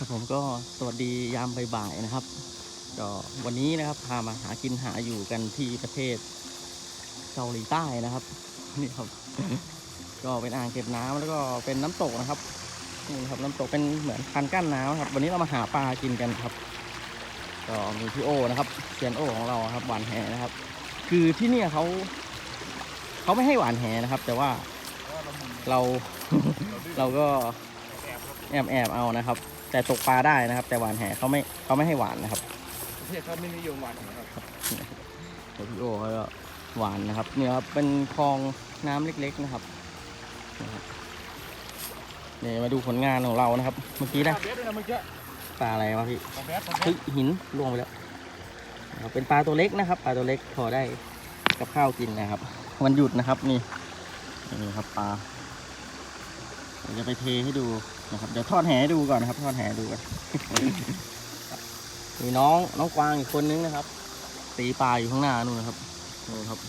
ครับผมก็สวัสดียามบ่ายๆนะครับ ก็วันนี้นะครับพามาหากินหาอยู่กันที่ประเทศเกาหลีใต้นะครับนี่ครับ ก็เป็นอ่างเก็บน้ำแล้วก็เป็นน้ำตกนะครับนี่ครับน้ำตกเป็นเหมือนคันกั้นน้ำครับ วันนี้เรามาหาปลากินกันครับ ก็มีพี่โอนะครับเซียนโอของเราครับหวานแหนะครับ คือที่เนี่ยเขาเขาไม่ให้หวานแหนะครับ แต่ว่าเราเราก็แอบแอบเอานะครับ แต่ตกปลาได้นะครับ แต่หวานแหเขาไม่เขาไม่ให้หวานนะครับประเทศเขาไม่นิยมหวานแหครับเดี๋ยวพี่โอเขาก็หวานนะครับเนี่ยครับเป็นคลองน้ำเล็ก ๆนะครับนะครับนี่มาดูผลงานของเรานะครับ เมื่อกี้นะปลาเบสด้วยนะเมื่อกี้ปลาอะไรวะพี่ปลาเบสปลาเบเฮ้ยสหินล่วงไปแล้วนะครับเป็นปลาตัวเล็กนะครับ ปลาตัวเล็กพอได้กับข้าวกินนะครับ วันหยุดนะครับนี่นี่ครับปลาเดี๋ยวจะไปเทให้ดู นะครับเดี๋ยวทอดแหดูก่อนนะครับ ทอดแหดูกันมีน้องน้องกวางอีกคนนึงนะครับ ตีปลาอยู่ข้างหน้านู่นนะครับนู่นครับ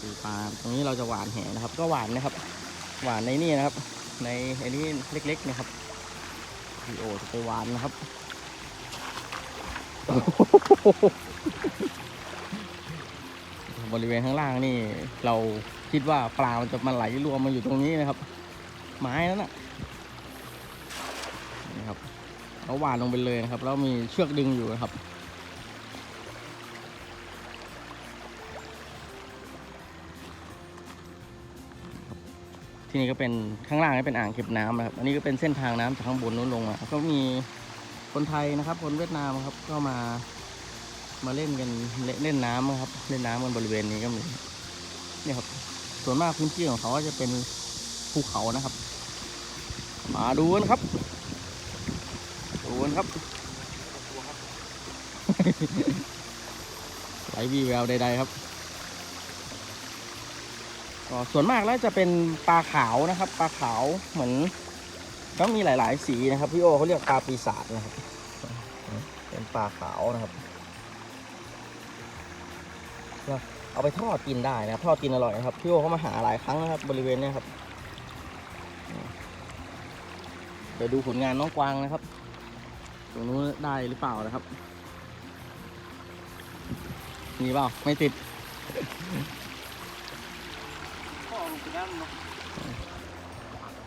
ตีปลาตรงนี้เราจะหวานแหนะครับ ก็หวานนะครับ หวานในนี่นะครับ ในไอ้นี่เล็กๆนะครับพี่โอจะไปหวานนะครับบริเวณข้างล่างนี่ เราคิดว่าปลามันจะมาไหลรวมมาอยู่ตรงนี้นะครับ ไม้นั้นน่ะนี่ครับเราหวานลงไปเลยนะครับ แล้วมีเชือกดึงอยู่นะครับที่นี่ก็เป็นข้างล่างนี่เป็นอ่างเก็บน้ำนะครับ อันนี้ก็เป็นเส้นทางน้ำจากข้างบนนู้นลงมาก็มีคนไทยนะครับ คนเวียดนามครับ ก็มา มาเล่นกันเล่นเล่นน้ำครับ เล่นน้ำกันบริเวณนี้ก็มีนี่ครับ ส่วนมากพื้นที่ของเขาก็จะเป็นภูเขานะครับ มาดูกันครับ ดูกันครับไหลวีแววใดๆครับก็ส่วนมากแล้วจะเป็นปลาขาวนะครับ ปลาขาวเหมือนเขามีหลายๆ สีนะครับ พี่โอเขาเรียกปลาปีศาจนะครับ เป็นปลาขาวนะครับเอาไปทอดกินได้นะครับทอดกินอร่อยนะครับพี่โอเขามาหาหลายครั้งนะครับบริเวณนี้ครับ เดี๋ยวดูผลงานน้องกวางนะครับ ตรงนู้นได้หรือเปล่านะครับ มีเปล่า ไม่ติด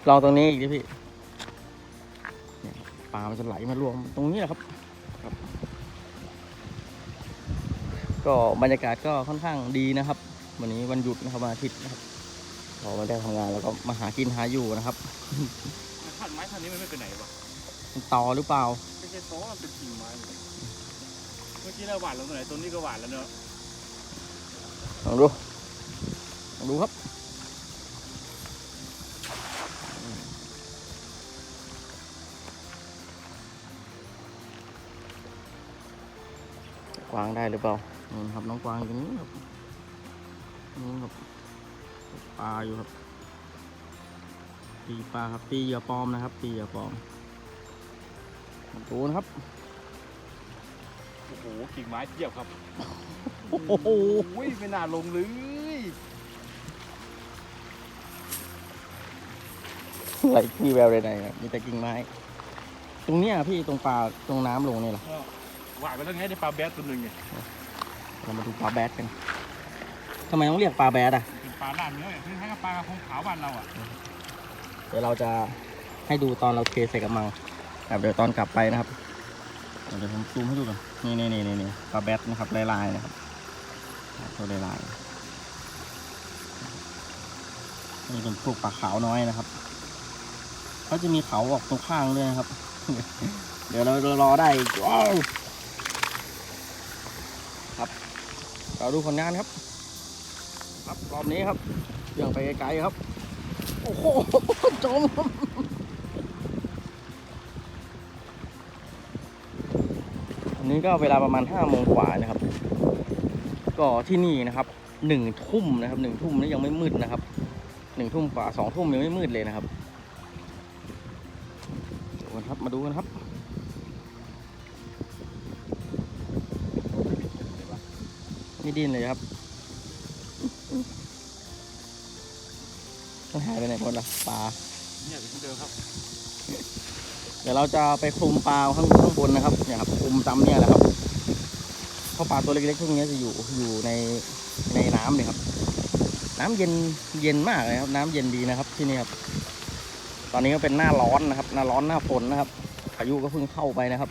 ลองตรงนี้อีกดิพี่ปลามันจะไหลมารวมตรงนี้แหละครับ ก็บรรยากาศก็ค่อนข้างดีนะครับ วันนี้วันหยุดนะครับวันอาทิตย์นะครับพอม่ได้ทำงานแล้วก็มาหากินหาอยู่นะครับ ท่านไม้ท่านนี้มันไม่ไปไหนวะต่อหรือเปล่า ไม่ใช่โต๊ะมันเป็นกิ่งไม้เลยเมื่อกี้เราหวานลงตรงไหนตรงนี้ก็หวานแล้วเนอะลองดู ลองดูครับ กวางได้หรือเปล่านี่ครับน้องกวางอยู่นี้ครับนี่ครับปลาอยู่ครับ ตีปลาครับตีเหยื่อปลอมนะครับ ตีเหยื่อปลอมมาดูนะครับโอ้โหกิ่งไม้เทียบครับโอ้โหโอ้ยไม่น่าลงเลยไหลพี่แววใดๆครับมีแต่กิ่งไม้ ตรงเนี้ยพี่ตรงปลาตรงน้ำลงนี่แหละหวานไปแล้วไงได้ปลาแบสตัวหนึ่งไงเรามาดูปลาแบดกันทำไมต้องเรียกปลาแบดอะเป็นปลาหน้าเนื้อคล้ายๆกับปลากระพงขาวบ้านเราอะ เดี๋ยวเราจะให้ดูตอนเราเทใส่กระมังครับเดี๋ยวตอนกลับไปนะครับเดี๋ยวผมซูมให้ดูก่อนนี่นี่นี่นี่นี่ปลาแบดนะครับลายลายๆนะครับตัวลายลายๆนี่เป็นพวกปลาขาวน้อยนะครับเขาจะมีเขาออกตรงข้างด้วยนะครับ เดี๋ยวเรารอได้ว้าวครับ เราดูผลงานครับ ครับรอบนี้ครับเบี่ยงไปไกลๆครับ โอ้โห จม อันนี้ก็เวลาประมาณห้าโมงกว่านะครับ ก็ที่นี่นะครับหนึ่งทุ่มนะครับหนึ่งทุ่มนี่ยังไม่มืดนะครับหนึ่งทุ่มกว่าสองทุ่มยังไม่มืดเลยนะครับดูกันครับมาดูกันครับไม่ดิ้นเลยครับ หายไปไหนหมดล่ะปลาเนี่ยเป็นที่เดิมครับ เดี๋ยวเราจะไปคลุมปลาข้างข้างบนนะครับเนี่ยครับคลุมตามเนี่ยแหละครับเพราะปลาตัวเล็กๆพวกนี้จะอยู่อยู่ในในน้ำเนี่ยครับ น้ำเย็นเย็นมากเลยครับ น้ำเย็นดีนะครับ ที่นี่ครับ ตอนนี้ก็เป็นหน้าร้อนนะครับ หน้าร้อนหน้าฝนนะครับพายุก็เพิ่งเข้าไปนะครับ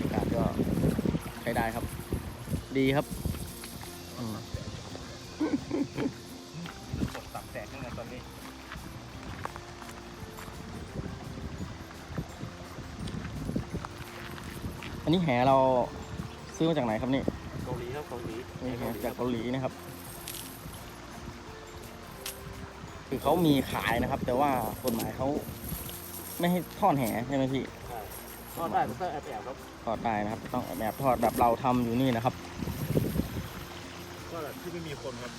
อากาศก็ใช้ได้ครับ ดีครับ อันนี้แหเราซื้อมาจากไหนครับนี่เกาหลีครับเกาหลีนี่แหจากเกาหลีนะครับ คือเขามีขายนะครับ แต่ว่ากฎหมายเขาไม่ให้ทอดแหใช่ไหมพี่ก็ได้ก็แอบแอบครับทอดได้นะครับ ต้องแบบทอดแบบเราทำอยู่นี่นะครับก็แบบที่ไม่มีคนครับ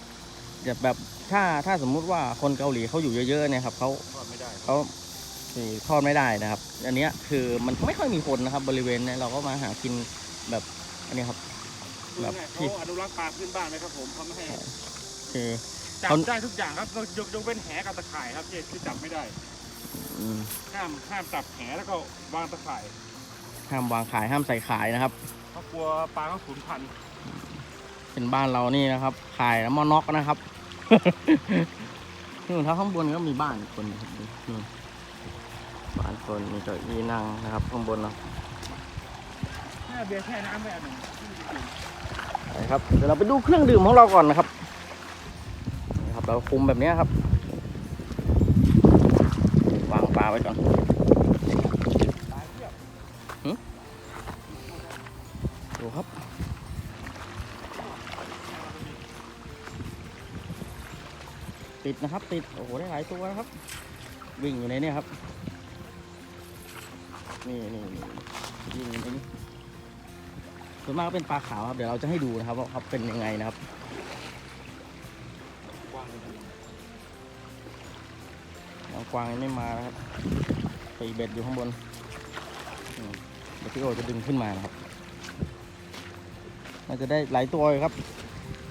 แบบแบบถ้าถ้าสมมุติว่าคนเกาหลีเขาอยู่เยอะๆเนี่ยครับเขาทอดไม่ได้เขา คือทอดไม่ได้นะครับ อันเนี้ยคือมันไม่ค่อยมีคนนะครับ บริเวณเนี้เราก็มาหากินแบบอันนี้ครับ แบบที่เขาอนุรักษ์ปลาพื้นบ้านไหมครับผมเขาไม่ให้คือจับเขาได้ทุกอย่างครับยกยกเว้นแหกับตะข่ายครับที่ที่จับไม่ได้อืมห้ามห้ามจับแหแล้วก็วางตะข่ายห้ามวางขายห้ามใส่ขายนะครับเพราะกลัวปลาเขาสูญพันธุ์เป็นบ้านเรานี่นะครับ ขายแล้วมอนอกนะครับนู่นถ้าข้างบนก็มีบ้านอีกคนนะครับนู่น บ้านคนมีเก้าอี้นั่งนะครับ ข้างบนเนาะแม่เบียร์แช่น้ำไปอันหนึ่งไปครับเดี๋ยวเราไปดูเครื่องดื่มของเราก่อนนะครับนี่ครับ เราคุมแบบนี้ครับวางปลาไว้ก่อนดูครับติดนะครับ ติด โอ้โห ได้หลายตัวนะครับ วิ่งอยู่ในนี่ยครับ นี่นี่นี่วิ่งนนี้ส่วนมากก็เป็นปลาขาวครับเดี๋ยวเราจะให้ดูนะครับว่าเขาเป็นยังไงนะครับวางเลยน้องกวางยังไม่มานะครับตีเบ็ดอยู่ข้างบนเดี๋ยวพี่โอจะดึงขึ้นมานะครับน่าจะได้หลายตัวเลยครับ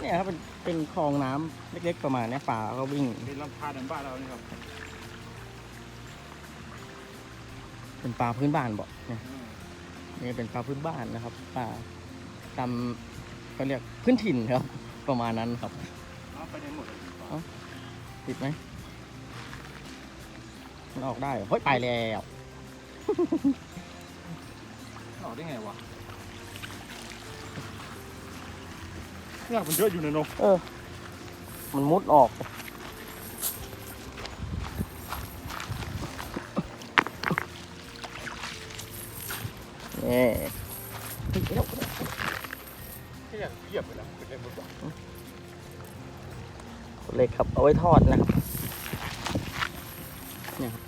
เนี่ยครับเป็นเป็นคลองน้ำเล็กๆประมาณเนี้ยป่าก็วิ่งเป็นลำธารในบ้านเรานี่ครับ เป็นปลาพื้นบ้านบอกเนี่ยนี่เป็นปลาพื้นบ้านนะครับปลาตามเขาเรียกพื้นถิ่นครับ ประมาณนั้นครับเอาไปในหมดเลยติดไหมมันออกได้เหรอเฮ้ยไปแล้วออกได้ไงวะเนี่ยมันเยอะอยู่นะนกเออ มันมุดออก นี่เฮ้ยเดี๋ยวแค่อย่างเหยียบไปแล้วเป็นเรื่องหมดเล็กครับ เอาไว้ทอดนะครับเนี่ยครับ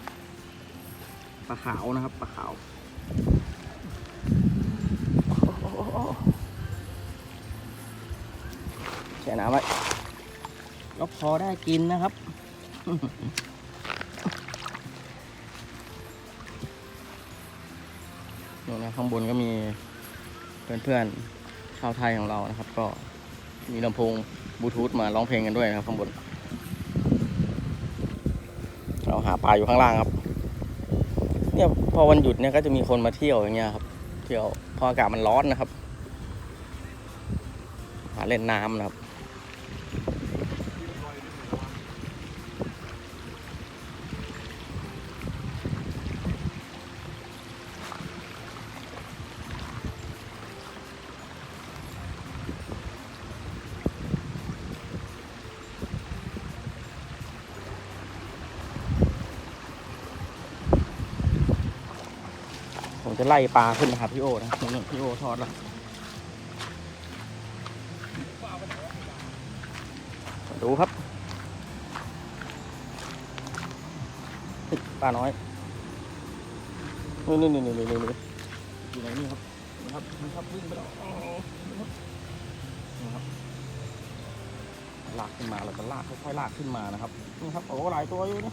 ปลาขาวนะครับปลาขาวแช่น้ำไว้ก็พอได้กินนะครับ นี่นะข้างบนก็มีเพื่อนๆชาวไทยของเรานะครับ ก็มีลำโพงบลูทูธมาร้องเพลงกันด้วยนะครับ ข้างบน เราหาปลาอยู่ข้างล่างครับ เนี่ยพอวันหยุดเนี่ยก็จะมีคนมาเที่ยวอย่างเงี้ยครับ เที่ยวพออากาศมันร้อนนะครับ หาเล่นน้ำนะครับ จะไล่ปลาขึ้นนะครับพี่โอนะหนี่งพี่โอทอดแล้วดูครับปลาน้อยนี่นี่นี่นี่นี่นี่อยู่ไหนนี่ครับนี่ครับนี่ครับวิ่งไปแล้วนี่ครับนี่ครับลากขึ้นมาแล้วก็ลากค่อยๆลากขึ้นมานะครับนี่ครับโอ้โหหลายตัวอยู่นี่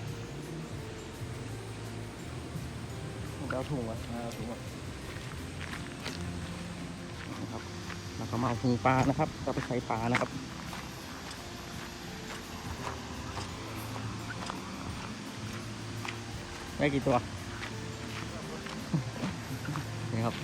เอาถุงไว้เอาถุงไว้นะครับแล้ก็มาเอาหูปลานะครับเราไปใช้ปลานะครับได้กี่ตัว นี่ครับ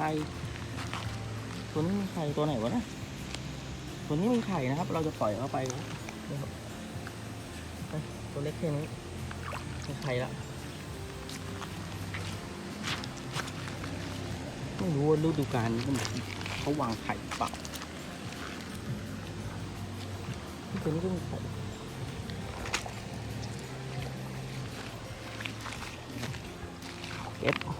ฮ้ยคุณมีใครตัวนี้มีไข่ตัวไหนวะนะตัวนี้มีไข่นะครับ เราจะปล่อยเข้าไปนะครับเอ้ยตัวเล็กแค่นี้มีไข่ละไม่รู้ว่าฤดูกาลนี้เขาวางไข่เปล่าตัวนี้ก็มีไข่เก็บ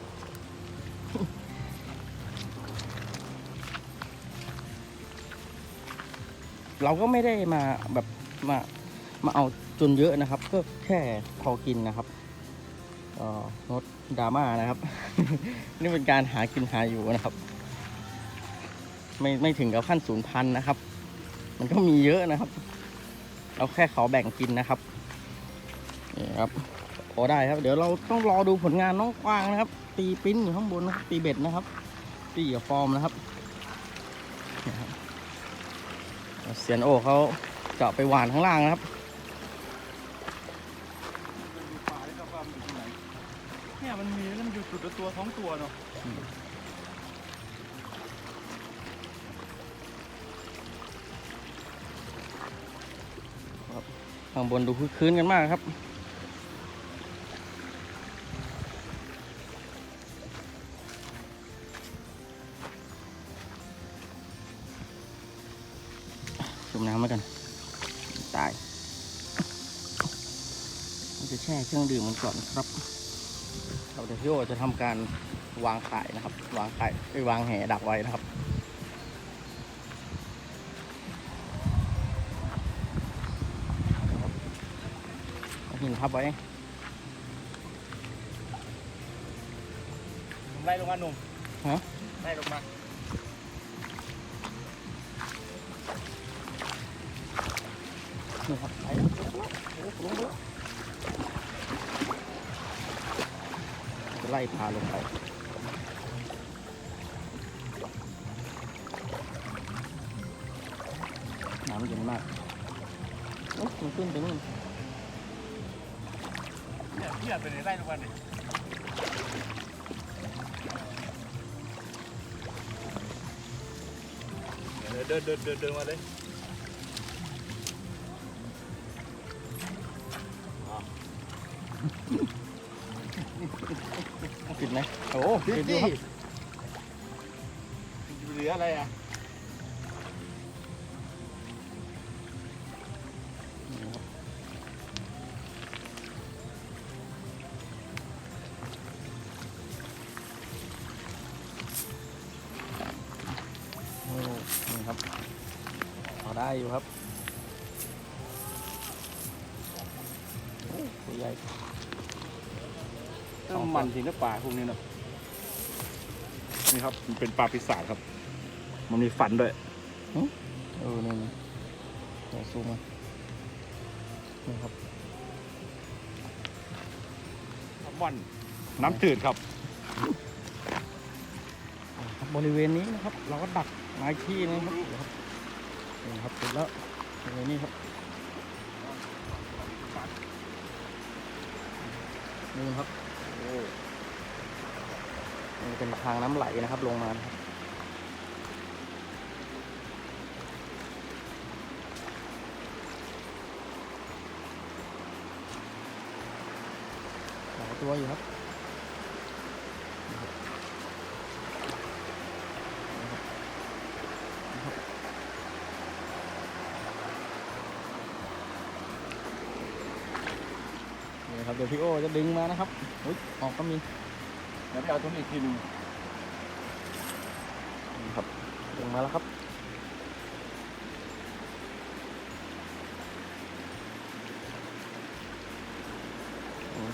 เราก็ไม่ได้มาแบบมามาเอาจนเยอะนะครับ ก็แค่พอกินนะครับเอ่องดดราม่านะครับ นี่เป็นการหากินหาอยู่นะครับ ไม่ไม่ถึงกับขั้นศูนย์พันนะครับ มันก็มีเยอะนะครับ เราแค่ขอแบ่งกินนะครับนี่ครับพอได้ครับ เดี๋ยวเราต้องรอดูผลงานน้องกวางนะครับ ตีปิ้นอยู่ข้างบนนะครับตีเบ็ดนะครับตีเหยื่อฟอร์มนะครับ เซียนโอเขาเจาะไปหวานข้างล่างนะครับดูปลาได้ครับว่ามันอยู่ที่ไหนเนี่ยมันมีแล้วมันอยู่จุดละตัวท้องตัวเนาะข้างบนดูคึกคืนกันมากครับ ราจะแช่เครื่องดื่มมันก่อนครับเราเดี๋ยวพี่โอจะทำการวางไข่นะครับ วางไข่ไปวางแหดักไว้นะครับเอาหินทับไว้ไล่ลงมาหนุ่มฮะไล่ลงมา พาลงไปน้ำเย็นมากโอ้ยมันขึ้นไปนู่นเนี่ยพี่ยกไปไหนไล่ลงมาดิเดินเดินเดินเดินเดินมาเลย โอ้โหติดอยู่ครับเหลืออะไรอะโอ้นี่ครับพอได้อยู่ครับโอ้ตัวใหญ่ถ้ามันจริงก็ปลาพวกนี้เนาะ นี่ครับ มันเป็นปลาปีศาจครับ มันมีฟันด้วยเออนี่นี่เดี๋ยวซูมมานี่ครับมันน้ำจืดครับครับ บริเวณนี้นะครับ เราก็ดักไม้ที่นะครับเดี๋ยวครับนี่ครับเสร็จแล้วบริเวณนี้ครับนี่ครับโอ้นี่ เป็นทางน้ำไหลนะครับลงมานะครับหลายตัวอยู่ครับนี่ครับเดี๋ยวพี่โอจะดึงมานะครับอุ้ยออกก็มี ดี๋ยวไปเอาตัวนี้อีกทีหนึงนี่ครับดึงมาแล้วครับอืม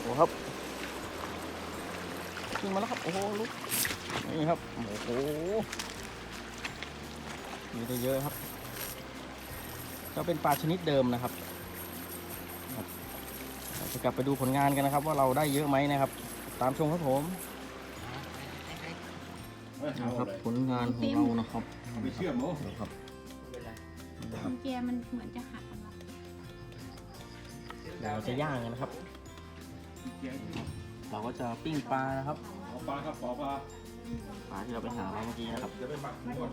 โอ้ครับขึ้นมาแล้วครับ โอ้โหลุกนี่ครับ โอ้โหมีได้เยอะครับก็เป็นปลาชนิดเดิมนะครับครับแล้วก็ จะกลับไปดูผลงานกันนะครับ ว่าเราได้เยอะไหมนะครับ ตามชมครับผมเอ้ยเอานะครับเลยผลงานของเรานะครับไม่เชื่อมโมนะครับกุญแจมันเหมือนจะหักกันวะเดี๋ยวเราจะย่างกันนะครับ เราก็จะปิ้งปลานะครับขอปลาครับขอปลาปลาที่เราไปหามาเมื่อกี้นะครับจะไปหมักหมูก่อน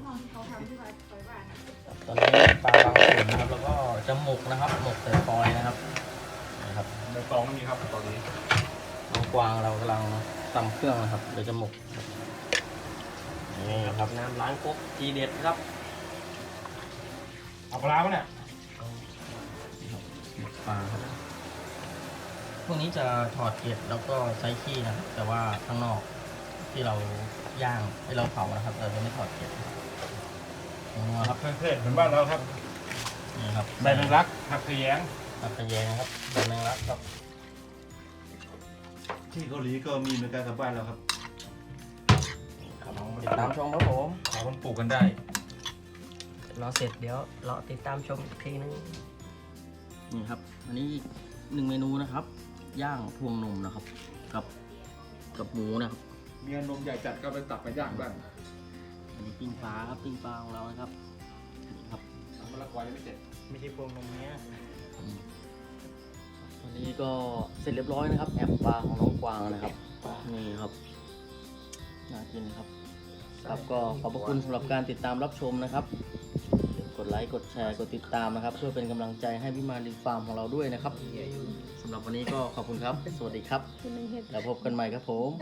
ตอนนี้ปลาบางส่วนนะครับแล้วก็จะหมกนะครับ หมกใส่ฟอยล์นะครับ นะครับในกล่องไม่มีครับตอนนี้น้องกวางเรากำลังตำเครื่องนะครับเดี๋ยวจะหมกนี่ครับน้ำล้างครกทีเด็ดครับเอาปลาปะเนี่ยหมกปลาครับพวกนี้จะถอดเกล็ดแล้วก็ใช้ขี้นะครับแต่ว่าข้างนอกที่เราย่างที่เราเผานะครับเราจะไม่ถอดเกล็ดนัวครับเพื่อนๆเหมือนบ้านเราครับนี่ครับใบแมงลักผักขยง ผักกระแยงครับใบแมงลักครับที่เกาหลีก็มีเหมือนกันกับบ้านเราครับติดตามชมครับผมขอคนปลูกกันได้ รอเสร็จเดี๋ยวรอติดตามชมอีกทีนึงนี่ครับ อันนี้อีกหนึ่งเมนูนะครับ ย่างพวงนมนะครับ กับกับหมูนะครับเมียนมใหญ่จัดก็ไปตักไปย่างบ้างอันนี้ปิ้งปลาครับปิ้งปลาของเรานะครับนี่ครับทำมะละกอยังไม่เสร็จไม่ใช่พวงนมเนี้ยอืม วันนี้ก็เสร็จเรียบร้อยนะครับ แอบปลาของน้องกวางนะครับ นี่ครับ น่ากินครับ ครับก็ขอบพระคุณสำหรับการติดตามรับชมนะครับอย่าลืมกดไลค์ กดแชร์ กดติดตามนะครับ เพื่อเป็นกำลังใจให้พี่มารีฟาร์มของเราด้วยนะครับสำหรับวันนี้ก็ขอบคุณครับ สวัสดีครับคือมันเห็ดแล้วพบกันใหม่ครับผมเ